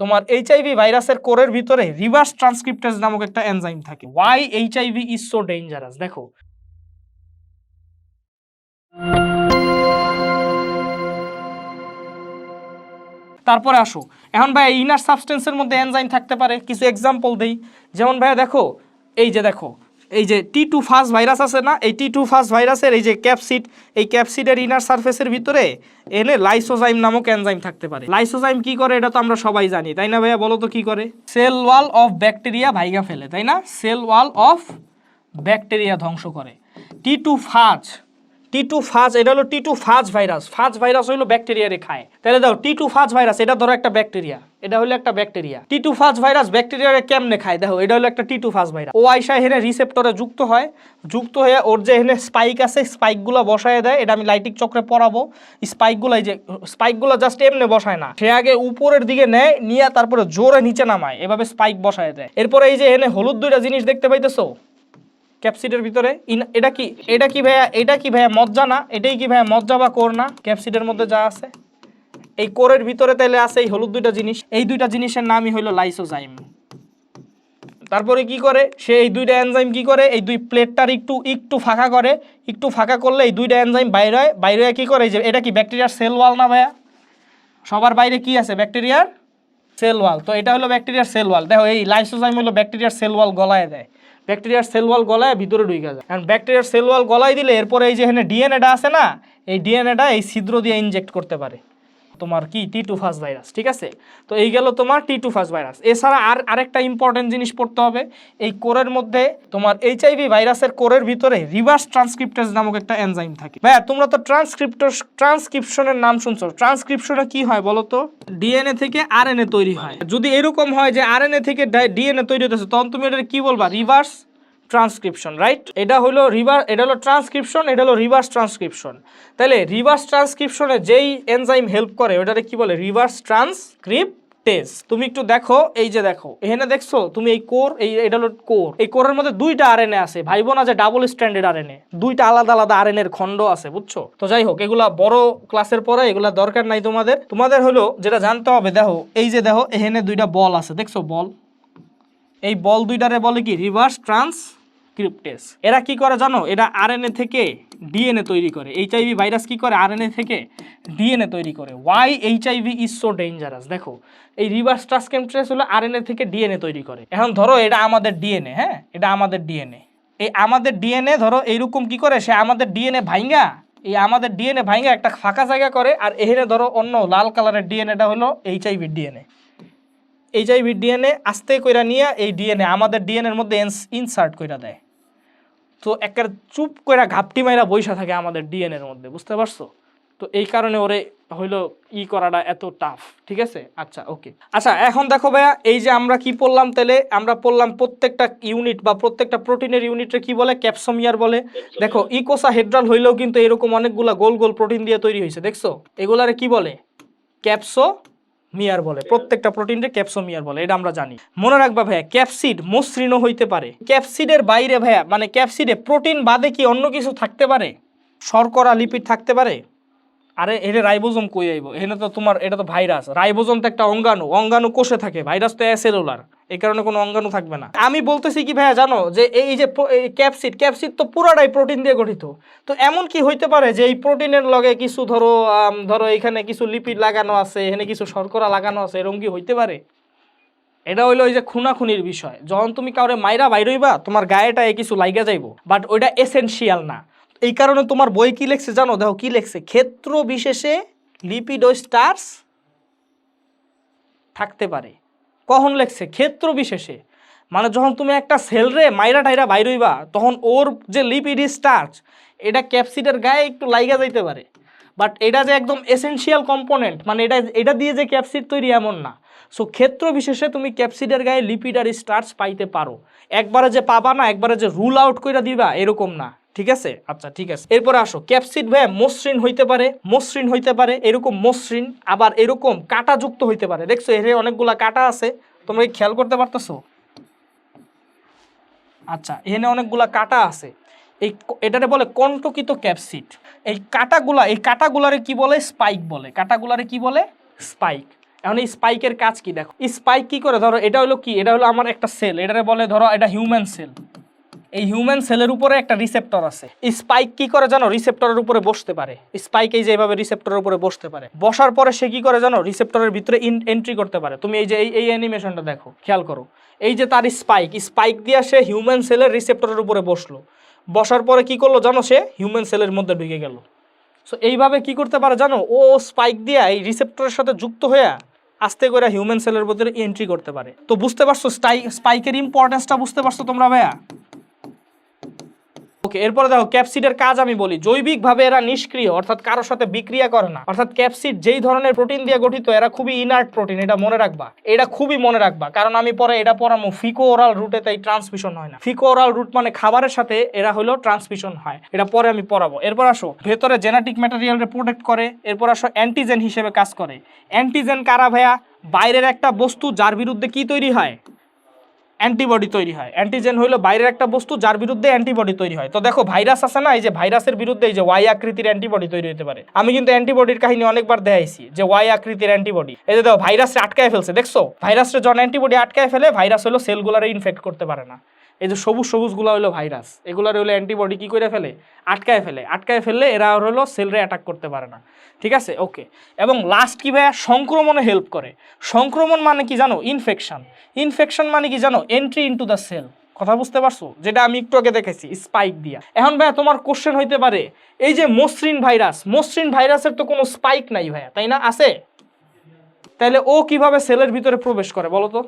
তোমার এইচআইভি ভাইরাসের কোরের ভিতরে রিভার্স ট্রান্সক্রিপ্টেজ নামক একটা এনজাইম থাকে। Why H HIV is so dangerous দেখো। তারপরে আসো। এখন ভাই ইনার সাবস্টেন্সের মধ্যে এনজাইম থাকতে পারে, কিছু এক্সাম্পল দেই। যেমন ভাইয়া দেখো, এই যে দেখো এই যে টি টু ফার্স্ট ভাইরাস আছে না, এই টি টু ফার্স্ট ভাইরাসের এই যে ক্যাপসিড এই ক্যাপসিডের ইনার সার্ফেসের ভিতরে এনে লাইসোজাইম নামক এনজাইম থাকতে পারে। লাইসোজাইম কি করে এটা তো আমরা সবাই জানি, তাই না ভাইয়া? বলো তো কি করে? সেল ওয়াল অফ ব্যাকটেরিয়া ভাইগা ফেলে, তাই না? সেল ওয়াল অফ ব্যাকটেরিয়া ধ্বংস করে। টি টু ফাজ টি টু ফাজ এটা হলো T two phage virus phage virus হলো ব্যাকটেরিয়ারে খায়। তাহলে দাও টি টু ফাজ ভাইরাস এটা ধরো একটা ব্যাকটেরিয়া এটা হলো একটা bacteria T two phage virus ব্যাকটেরিয়ারে কেমনে খায়? দেখো, এটা হলো একটা টি টু ফাজ ভাইরাস ও আইসা এখানে রিসেপ্টরে যুক্ত হয়। যুক্ত হয়ে ওর যে এখানে স্পাইক আছে স্পাইকগুলো বসায় দেয়। এটা আমি লাইটিক চক্রে পরাবো। স্পাইকগুলো যে স্পাইকগুলো জাস্ট এমনি বসায় না। সে আগে উপরের দিকে নেয়, নিয়ে তারপরে জোরে নিচে নামায়। এভাবে স্পাইক বসায় দেয়। এরপরে এই যে এখানে হলুদ দুইটা জিনিস দেখতে পাইতেছো? ক্যাপসিডের ভিতরে। এটা কি এটা কি ভাইয়া এটা কি ভাইয়া মজ্জা না? এটাই কি ভাইয়া মজ্জা বা কোর না? ক্যাপসিডের মধ্যে যা আছে। এই কোরের ভিতরে তাইলে আছে এই হলুদ দুইটা জিনিস। এই দুইটা জিনিসের নামই হইল লাইসোজাইম। তারপরে কি করে? সে এই দুইটা এনজাইম কি করে? এই দুই প্লেটটার একটু একটু ফাঁকা করে। একটু ফাঁকা করলে এই দুইটা এনজাইম বাইরে হয়। বাইরে কি করে? যে এটা কি ব্যাকটেরিয়ার সেল ওয়াল না ভাইয়া? সবার বাইরে কি আছে? ব্যাকটেরিয়ার সেল ওয়াল। তো এটা হলো ব্যাকটেরিয়ার সেল ওয়াল। দেখো এই লাইসোজাইম হলো ব্যাকটেরিয়ার সেল ওয়াল গলায় দেয়। ব্যাকটেরিয়ার সেল ওয়াল গলায় ভিতরে ঢুকে যায়। কারণ ব্যাকটেরিয়ার সেল ওয়াল গলায় দিলে এরপরে এই যে এখানে ডিএনএটা আছে না, এই ডিএনএটা এই ছিদ্র দিয়ে ইনজেক্ট করতে পারে। তোমার কি? টি টু ফাস ভাইরাস ঠিক আছে? তো এই গেল তোমার টি টু ফাস ভাইরাস এছাড়া আর আরেকটা ইম্পর্টেন্ট জিনিস পড়তে হবে, এই কোরের মধ্যে তোমার এইচআইভি ভাইরাসের কোরের ভিতরে রিভার্স ট্রান্সক্রিপ্টেজ নামক একটা এনজাইম থাকে। ভাইয়া, তোমরা তো ট্রান্সক্রিপ্ট ট্রান্সক্রিপশনের নাম শুনছো। ট্রান্সক্রিপশনে কি হয় বলো তো? ডিএনএ থেকে আরএনএ তৈরি হয়। যদি এরকম হয় যে আরএনএ থেকে ডিএনএ তৈরি হতেছে তখন তুমি এটা কি বলবা? রিভার্স ট্রান্সক্রিপশন রাইট এটা হলো রিভার এটা হলো ট্রান্সক্রিপশন এটা হলো রিভার্স ট্রান্সক্রিপশন তাহলে রিভার্স ট্রান্সক্রিপশনে যেই এনজাইম হেল্প করে ওটারে কি বলে? রিভার্স ট্রান্সক্রিপ্টেজ তুমি একটু দেখো, এই যে দেখো, এখানে দেখছ? তুমি এই কোর এই, এটা হলো কোর এই কোরের মধ্যে দুইটা আরএনএ আছে। ভাইবো না যে ডাবল স্ট্যান্ডার্ড আরএনএ দুইটা আলাদা আলাদা আরএনএ এর খণ্ড আছে, বুঝছ? তো যাই হোক, এগুলা বড় ক্লাসের পরে, এগুলা দরকার নাই তোমাদের। তোমাদের হলো যেটা জানতে হবে, দেখো, এই যে দেখো, এখানে দুইটা বল আছে, দেখছ বল? এই বল দুইটারে বলে কি? রিভার্স ট্রান্সক্রিপ্টেস এরা কি করে জানো এরা আরএনএ থেকে ডিএনএ তৈরি করে এইচআইভি ভাইরাস কি করে আরএনএ থেকে ডিএনএ তৈরি করে why HIV is so dangerous দেখো এই রিভার্স ট্রান্সক্রিপ্টেস হলো আরএনএ থেকে ডিএনএ তৈরি করে এখন ধরো এটা আমাদের ডিএনএ হ্যাঁ এটা আমাদের ডিএনএ এই আমাদের ডিএনএ ধরো এইরকম কি করে সে আমাদের ডিএনএ ভাইঙ্গা এই আমাদের ডিএনএ ভাইঙ্গা একটা ফাঁকা জায়গা করে আর এখানে ধরো অন্য লাল কালারের ডিএনএটা হলো এইচআইভি ডিএনএ এইচআইভি ডিএনএ আস্তে কইরা নিয়ে এই ডিএনএ আমাদের ডিএনএর মধ্যে ইনসার্ট কইরা দেয়। তো একটা চুপ কইরা ঘাপটি মাইরা বৈশা থাকে আমাদের ডিএনএর মধ্যে, বুঝতে পারছ? তো এই কারণে ওরে হইল ই করাটা এত টাফ ঠিক আছে? আচ্ছা ওকে আচ্ছা এখন দেখো ভাইয়া, এই যে আমরা কি পড়লাম তাহলে? আমরা পড়লাম প্রত্যেকটা ইউনিট বা প্রত্যেকটা প্রোটিনের ইউনিটে কি বলে? ক্যাপসোমিয়ার বলে। দেখো ইকোসা হেড্রাল হইলেও কিন্তু এরকম অনেকগুলা গোল গোল প্রোটিন দিয়ে তৈরি হয়েছে দেখছ? এগুলারে কি বলে? ক্যাপসো মিয়ার বলে, প্রত্যেকটা প্রোটিনকে ক্যাপসোমিয়ার বলে, এটা আমরা জানি। মনে রাখবা ভাইয়া, ক্যাপসিড মসৃণ হইতে পারে। ক্যাপসিডের বাইরে ভাইয়া মানে ক্যাপসিডে প্রোটিন বাদে কি অন্য কিছু থাকতে পারে? শর্করা, লিপিড থাকতে পারে? আরে এটা রাইবোজোম কই আইব? এখানে তো তোমার, এটা তো ভাইরাস। রাইবোজোম তো একটা অঙ্গাণু অঙ্গাণু কোষে থাকে। ভাইরাস তো অ্যাসেলুলার এই কারণে কোনো অঙ্গাণু থাকবে না। আমি বলতেছি কি ভাইয়া, জানো, যে এই যে ক্যাপসিড ক্যাপসিড তো পুরাটাই প্রোটিন দিয়ে গঠিত। তো এমন কি হইতে পারে যে এই প্রোটিনের লগে কিছু ধরো ধরো এখানে কিছু লিপিড লাগানো আছে, এখানে কিছু শর্করা লাগানো আছে, এরকম কি হইতে পারে? এটা হইল ওই যে খুনাখুনির বিষয়। যখন তুমি কাউরে মাইরা বাইরইবা তোমার গায়েটা এ কিছু লাইগা যাইবো। বাট ওইটা এসেনশিয়াল না। এই কারণে তোমার বই কি লেখছে জানো? দেখো কি লেখছে? ক্ষেত্র বিশেষে লিপিড স্টার্স থাকতে পারে। কখন লেখছে? ক্ষেত্র বিশেষে। মানে যখন তুমি একটা সেলরে মাইরা টাইরা বাইরইবা তখন ওর যে লিপিড স্টার্চ, এটা ক্যাপসিডের গায়ে একটু লাইগা যাইতে পারে। বাট এটা যে একদম এসেনশিয়াল কম্পোনেন্ট মানে এটা এটা দিয়ে যে ক্যাপসিড তৈরি এমন না। সো ক্ষেত্র বিশেষে তুমি ক্যাপসিডের গায়ে লিপিড আর স্টার্চ পাইতে পারো। একবারে যে পাবা না, একবারে যে রুল আউট করে দিবা, এরকম না। ঠিক আছে? আচ্ছা ঠিক আছে। এরপরে আসো। ক্যাপসিড ভাই মসৃণ হইতে পারে, মসৃণ হইতে পারে, এরকম মসৃণ, আবার এরকম কাঁটাযুক্ত হইতে পারে। দেখছ, এর অনেকগুলা কাঁটা আছে, তোমরা কি খেয়াল করতে পারতেছো? আচ্ছা এখানে অনেকগুলা কাটা আছে। এই এটারে বলে কণ্টকিত ক্যাপসিড। এই কাটাগুলা, এই কাটাগুলারে কি বলে? স্পাইক বলে। কাটাগুলারে কি বলে? স্পাইক। এখন এই স্পাইকের কাজ কি? দেখো স্পাইক কি করে? ধরো, এটা হলো কি? এটা হলো আমার একটা সেল। এটারে বলে, ধরো, এটা হিউম্যান সেল। এই হিউম্যান সেলের উপরে একটা রিসেপ্টর আছে। স্পাইক কি করে জানো রিসেপ্টরের উপরে বসতে পারে? স্পাইক এই যে এইভাবে রিসেপ্টরের উপরে বসতে পারে। বসার পরে সে কি করে জানো রিসেপ্টরের ভিতরে এন্ট্রি করতে পারে? তুমি এই যে এই অ্যানিমেশনটা দেখো, খেয়াল করো। এই যে তার স্পাইক স্পাইক দিয়ে সে হিউম্যান সেলের রিসেপ্টরের উপরে বসল। বসার পরে কি করল জানো সে? হিউম্যান সেলের মধ্যে ঢুকে গেল। সো এইভাবে কি করতে পারে জানো? ও স্পাইক দিয়ে এই রিসেপ্টরের সাথে যুক্ত হয়ে আস্তে করে হিউম্যান সেলের ভিতরে এন্ট্রি করতে পারে। তো বুঝতে পারছ স্পাইকের ইম্পর্টেন্সটা বুঝতে পারছ তোমরা ভাইয়া? ওকে, এরপরে দেখো ক্যাপসিডের কাজ আমি বলি। জৈবিকভাবে এরা নিষ্ক্রিয়, অর্থাৎ কারোর সাথে বিক্রিয়া করে না। অর্থাৎ ক্যাপসিড যেই ধরনের প্রোটিন দিয়ে গঠিত, এরা খুবই ইনার্ট প্রোটিন এটা মনে রাখবা। এটা খুবই মনে রাখবা, কারণ আমি পরে এটা পড়ামো। ফিকো ওরাল রুটে তাই ট্রান্সমিশন হয় না। ফিকো ওরাল রুট মানে খাবারের সাথে এরা হলো ট্রান্সমিশন হয়। এটা পরে আমি পড়াবো। এরপর আসো, ভেতরে জেনেটিক ম্যাটেরিয়ালকে প্রোটেক্ট করে, এরপর আসো অ্যান্টিজেন হিসেবে কাজ করে। অ্যান্টিজেন কারা ভাইয়া? বাইরের একটা বস্তু যার বিরুদ্ধে কি তৈরি হয়? অ্যান্টিবডি তৈরি হয়। অ্যান্টিজেন হলো বাইরের একটা বস্তু, যার বিরুদ্ধে অ্যান্টিবডি তৈরি হয়। তো দেখো, ভাইরাস আছে না? এই যে ভাইরাসের বিরুদ্ধে এই যে ওয়াই আকৃতির অ্যান্টিবডি তৈরি হতে পারে। আমি কিন্তু অ্যান্টিবডির কাহিনী অনেকবার দেখাইছি, যে ওয়াই আকৃতির অ্যান্টিবডি। এই যে দেখো ভাইরাসে আটকায় ফেলছে, দেখছ? ভাইরাসের জন অ্যান্টিবডি আটকায় ফেলে, ভাইরাস হলো সেলগুলারে ইনফেক্ট করতে পারে না। এই যে সবুজ সবুজগুলো হলো ভাইরাস এগুলার হলো অ্যান্টিবডি কী করে ফেলে? আটকায় ফেলে। আটকায় ফেললে এরা হলো সেলরে অ্যাটাক করতে পারে না। ঠিক আছে? ওকে এবং লাস্ট কী ভাইয়া? সংক্রমণে হেল্প করে। সংক্রমণ মানে কি জানো? ইনফেকশন ইনফেকশন মানে কি জানো? এন্ট্রি ইনটু দ্য সেল কথা বুঝতে পারছ? যেটা আমি একটু আগে দেখেছি স্পাইক দিয়া। এখন ভাইয়া, তোমার কোশ্চেন হইতে পারে, এই যে মসৃণ ভাইরাস মসৃণ ভাইরাসের তো কোনো স্পাইক নাই ভাইয়া, তাই না? আছে? তাহলে ও কীভাবে সেলের ভিতরে প্রবেশ করে বলো তো?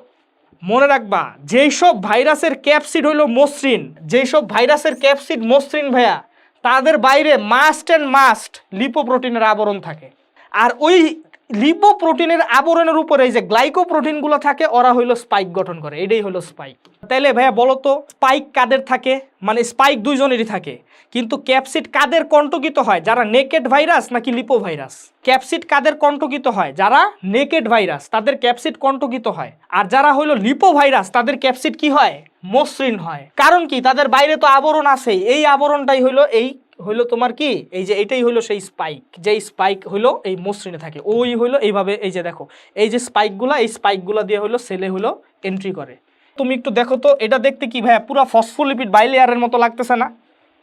মনে রাখবা, যেই সব ভাইরাসের ক্যাপসিড হইল মসৃণ, যেই সব ভাইরাসের ক্যাপসিড মসৃণ ভাইয়া, তাদের বাইরে মাস্ট অ্যান্ড মাস্ট লিপোপ্রোটিনের আবরণ থাকে। আর ওই লিপোপ্রোটিনের আবরণের উপরে যে গ্লাইকোপ্রোটিনগুলো থাকে, ওরা হইল স্পাইক গঠন করে। এটাই হলো স্পাইক তাইলে ভাইয়া বলো তো স্পাইক কাদের থাকে? মানে স্পাইক দুইজনেরই থাকে। কিন্তু ক্যাপসিড কাদের কণ্টকিত হয়? যারা নেকেড ভাইরাস নাকি লিপো ভাইরাস ক্যাপসিড কাদের কণ্টকিত হয়? যারা নেকেড ভাইরাস তাদের ক্যাপসিড কণ্টকিত হয়। আর যারা হইল লিপো ভাইরাস তাদের ক্যাপসিড কি হয়? মসৃণ হয়। কারণ কি? তাদের বাইরে তো আবরণ আছে এই আবরণটাই হইল এই হইল তোমার কি? এই যে এটাই হইল সেই স্পাইক যেই স্পাইক হইল এই মসৃণে থাকে। ওই হইল এইভাবে, এই যে দেখো, এই যে স্পাইকগুলা এই স্পাইকগুলা দিয়ে হইল সেলে হইল এন্ট্রি করে। তুমি একটু দেখো তো, এটা দেখতে কি ভাইয়া, পুরো ফসফোলিপিড বাইলেয়ারের মতো লাগতেছে না?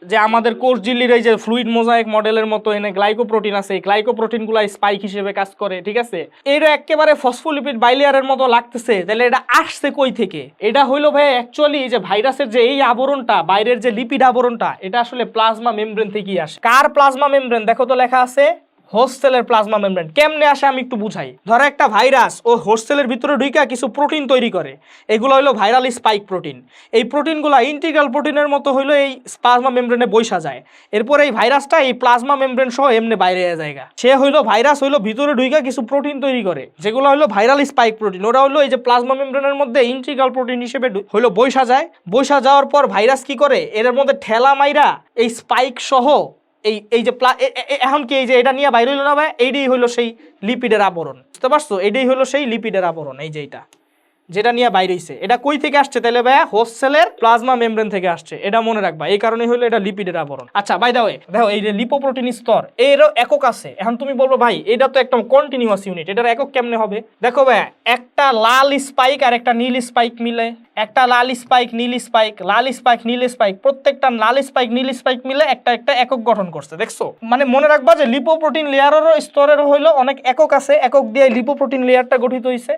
যে আমাদের কোর্স জিল্লির এই যে ফ্লুইড মোজাইক মডেলের মতো এনে গ্লাইকোপ্রোটিন আছে, এই গ্লাইকোপ্রোটিনগুলো স্পাইক হিসেবে কাজ করে, ঠিক আছে? এটা একেবারে ফসফোলিপিড বাইলেয়ারের মতো লাগতেছে, তাহলে এটা আসছে কই থেকে? এটা হইল ভাই অ্যাকচুয়ালি যে ভাইরাসের যে এই আবরণটা, বাইরের যে লিপিড আবরণটা, এটা আসলে প্লাজমা মেমব্রেন থেকেই আসে। কার প্লাজমা মেমব্রেন দেখো তো লেখা আছে। হোস্টেলের প্লাজমা মেমব্রেন। কেমনে আসে আমি একটু বুঝাই। ধরো একটা ভাইরাস, ও হোস্টেলের ভিতরে ঢুইকা কিছু প্রোটিন তৈরি করে। এগুলো হলো ভাইরাল স্পাইক প্রোটিন। এই প্রোটিনগুলো ইন্টিগ্রাল প্রোটিনের মতো হইল এই প্লাজমা মেমব্রেনে বৈশা যায়। এরপর এই ভাইরাসটা এই প্লাজমা মেমব্রেন সহ এমনি বাইরে জায়গা। সে হইল ভাইরাস হইল ভিতরে ঢুইকা কিছু প্রোটিন তৈরি করে। যেগুলো হলো ভাইরাল স্পাইক প্রোটিন। ওরা হলো এই যে প্লাজমা মেমব্রেনের মধ্যে ইন্টিগ্রাল প্রোটিন হিসেবে হইল বৈশা যায়। বৈশা যাওয়ার পর ভাইরাস কি করে? এর মধ্যে ঠেলা মাইরা এই স্পাইক সহ এই এই যে প্লা এখন কি এই যে এটা নিয়ে বাইরে হইল না ভাই? এইটাই হইল সেই লিপিডের আবরণ। বুঝতে পারছ? এইটাই হলো সেই লিপিডের আবরণ, এই যে এটা যেটা নিয়ে বাইরে হইছে এটা কই থেকে আসছে তাহলে ভাইয়া? হোস্টেলের প্লাজমা মেমব্রেন থেকে আসছে। এটা মনে রাখবা। এই কারণে হলো এটা লিপিডের আবরণ। আচ্ছা বাই দা ওয়ে দেখো, এই যে লিপোপ্রোটিন স্তর, এরও একক আছে। এখন তুমি বলব, ভাই, এটা তো একদম কন্টিনিউয়াস ইউনিট এটার একক কেমনে হবে? দেখো ভাইয়া, একটা লাল স্পাইক আর একটা নীল স্পাইক মিলে। একটা লাল স্পাইক নীল স্পাইক লাল স্পাইক নীল স্পাইক প্রত্যেকটা লাল স্পাইক নীল স্পাইক মিলে একটা একটা একক গঠন করছে, দেখছ? মানে মনে রাখবা যে লিপোপ্রোটিন লেয়ারেরও স্তরেরও হইল অনেক একক আছে। একক দিয়ে লিপোপ্রোটিন লেয়ারটা গঠিত হইছে।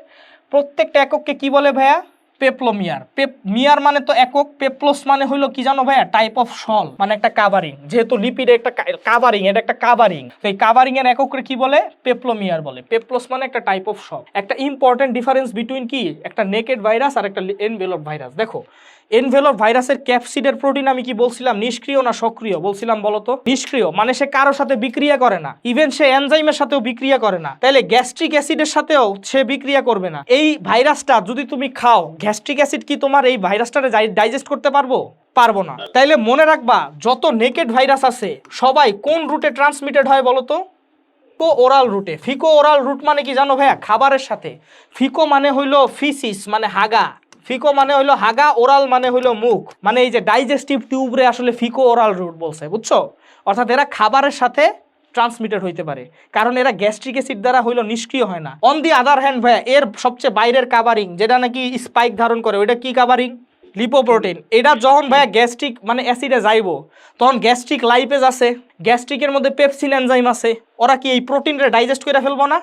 প্রত্যেকটা একককে কি বলে ভাইয়া? পেপ্লোমিয়ার। পেপ, মিয়ার মানে তো একক, পেপ্লোস মানে হইল কি জানো ভাইয়া? টাইপ অফ সল মানে একটা কাভারিং যেহেতু লিপিড একটা কাভারিং এটা একটা কাভারিং তো এই কাভারিং এর এককরে কি বলে? পেপ্লোমিয়ার বলে। পেপ্লোস মানে একটা টাইপ অফ সল একটা ইম্পর্টেন্ট ডিফারেন্স বিটুইন কি? একটা নেকেড ভাইরাস আর একটা এনভেলপ ভাইরাস দেখো এনভেলপ ভাইরাসের ক্যাপসিডের প্রোটিন আমি কি বলছিলাম? নিষ্ক্রিয় না সক্রিয়? বলছিলাম বলতো। নিষ্ক্রিয়। মানে সে কারোর সাথে বিক্রিয়া করে না। ইভেন সে এনজাইমের সাথেও বিক্রিয়া করে না। তাহলে গ্যাস্ট্রিক অ্যাসিডের সাথেও সে বিক্রিয়া করবে না। এই ভাইরাসটা যদি তুমি খাও গ্যাস্ট্রিক অ্যাসিড কি তোমার এই ভাইরাসটারে ডাইজেস্ট করতে পারব? পারব না। তাইলে মনে রাখবা, যত নেকেড ভাইরাস আছে, সবাই কোন রুটে ট্রান্সমিটেড হয় বলতো? ফিকো ওরাল রুটে ফিকো ওরাল রুট মানে কি জানো ভাইয়া? খাবারের সাথে। ফিকো মানে হইল ফিসিস মানে হাগা। ফিকো মানে হইল হাগা, ওরাল মানে হইল মুখ। মানে এই যে ডাইজেস্টিভ টিউবরে আসলে ফিকো ওরাল রুট বলছে, বুঝছ? অর্থাৎ এরা খাবারের সাথে ট্রান্সমিটেড হইতে পারে। কারণ এরা গ্যাস্ট্রিক অ্যাসিড দ্বারা হইল নিষ্ক্রিয় হয় না। অন দি আদার হ্যান্ড ভাইয়া, এর সবচেয়ে বাইরের কাভারিং যেটা নাকি স্পাইক ধারণ করে, ওইটা কি কাভারিং লিপোপ্রোটিন এটা যখন ভাইয়া গ্যাস্ট্রিক মানে অ্যাসিডে যাইবো, তখন গ্যাস্ট্রিক লাইপেজ আছে গ্যাস্ট্রিকের মধ্যে পেপসিন এনজাইম আছে। ওরা কি এই প্রোটিনটা ডাইজেস্ট করে ফেলব না?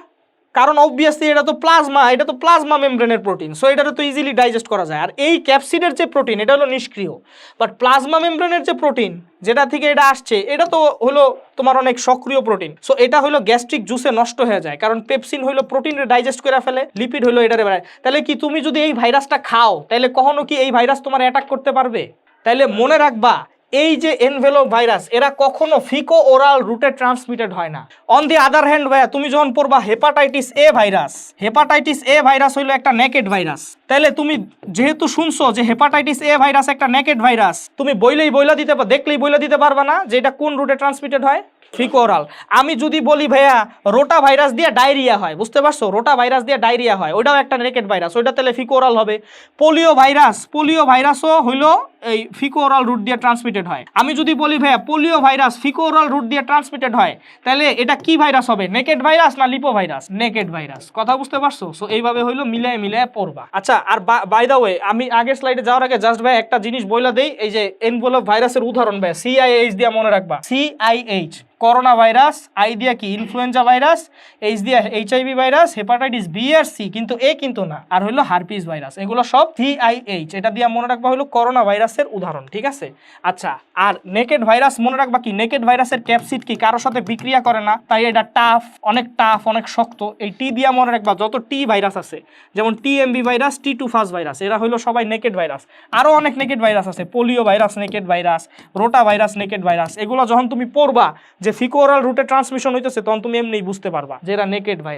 কারণ অবভিয়াসলি এটা তো প্লাজমা এটা তো প্লাজমা মেমব্রেনের প্রোটিন সো এটা তো ইজিলি ডাইজেস্ট করা যায়। আর এই ক্যাপসিডের যে প্রোটিন এটা হলো নিষ্ক্রিয়। বাট প্লাজমা মেমব্রেনের যে প্রোটিন যেটা থেকে এটা আসছে, এটা তো হলো তোমার অনেক সক্রিয় প্রোটিন সো এটা হলো গ্যাস্ট্রিক জুসে নষ্ট হয়ে যায়, কারণ পেপসিন হলো প্রোটিনে ডাইজেস্ট করে ফেলে লিপিড হলো এটারে বেড়ায়। তাহলে কি তুমি যদি এই ভাইরাসটা খাও, তাহলে কখনো কি এই ভাইরাস তোমার অ্যাটাক করতে পারবে? তাহলে মনে রাখবা এই যে এনভেলো ভাইরাস এরা কখনো ফিকো ওরাল রুটে ট্রান্সমিটেড হয় না। অন দি আদার হ্যান্ড ভাইয়া, তুমি যখন পড়বা hepatitis A virus hepatitis A virus হইল একটা নেকেড ভাইরাস তাহলে তুমি যেহেতু শুনছো যে হেপাটাইটিস এ ভাইরাস একটা নেকেড ভাইরাস তুমি বইলেই বইলা দিতে দেখলেই বইলা দিতে পারবা না যে এটা কোন রুটে ট্রান্সমিটেড হয়। ফিকোরাল আমি যদি বলি ভাইয়া, রোটা ভাইরাস দিয়ে ডায়রিয়া হয়, বুঝতে পারছ? রোটা ভাইরাস দিয়ে ডায়রিয়া হয় ওটাও একটা নেকেড ভাইরাস, ওইটা তাহলে ফিকোরাল হবে। পোলিও ভাইরাস, পোলিও ভাইরাসও হইল এই ফিকোরাল রুট দিয়ে ট্রান্সমিটেড হয়। আমি যদি বলি ভাইয়া, polio virus faeco oral route দিয়ে ট্রান্সমিটেড হয়, তাহলে এটা কি ভাইরাস হবে? নেকেড ভাইরাস না লিপো ভাইরাস? Naked virus. কথা বুঝতে পারছ? সো এইভাবে হইল মিলে মিলে পড়বা। আচ্ছা আর বাই দা ওয়ে আমি আগের স্লাইডে যাওয়ার আগে জাস্ট ভাই একটা জিনিস বইলা দেই, এই যে এনভেলপ ভাইরাসের উদাহরণ ভাই সিআইএইচ দিয়া মনে রাখবা। সিআইএইচ করোনা ভাইরাস আই দিয়া কি ইনফ্লুয়েঞ্জা ভাইরাস, এইচ দিয়া এইচআইভি ভাইরাস হেপাটাইটিস বি আর সি কিন্তু এ কিন্তু না। আর হলো হারপিস ভাইরাস, এগুলো সব সিআইএইচ এটা দিয়া মনে রাখবা হলো করোনা ভাইরাসের উদাহরণ, ঠিক আছে? আচ্ছা আর নেকেড ভাইরাস মনে রাখবা কি নেকেড ভাইরাসের ক্যাপসিড কি কারোর সাথে বিক্রিয়া করে না? তাই এটা টাফ অনেক টাফ অনেক শক্ত, এই টি দিয়া মনে রাখবা যত টি ভাইরাস আছে, যেমন T MV virus T two fast virus, এরা হলো সবাই নেকেড ভাইরাস। আরও অনেক নেকেড ভাইরাস আছে polio virus naked virus rota virus naked virus, এগুলো যখন তুমি পড়বা যে ফিকোরাল রুটে ট্রান্সমিশন হইতেছে তখন তুমি এমনি বুঝতে পারবা। যে এরা নেকেড ভাইরাস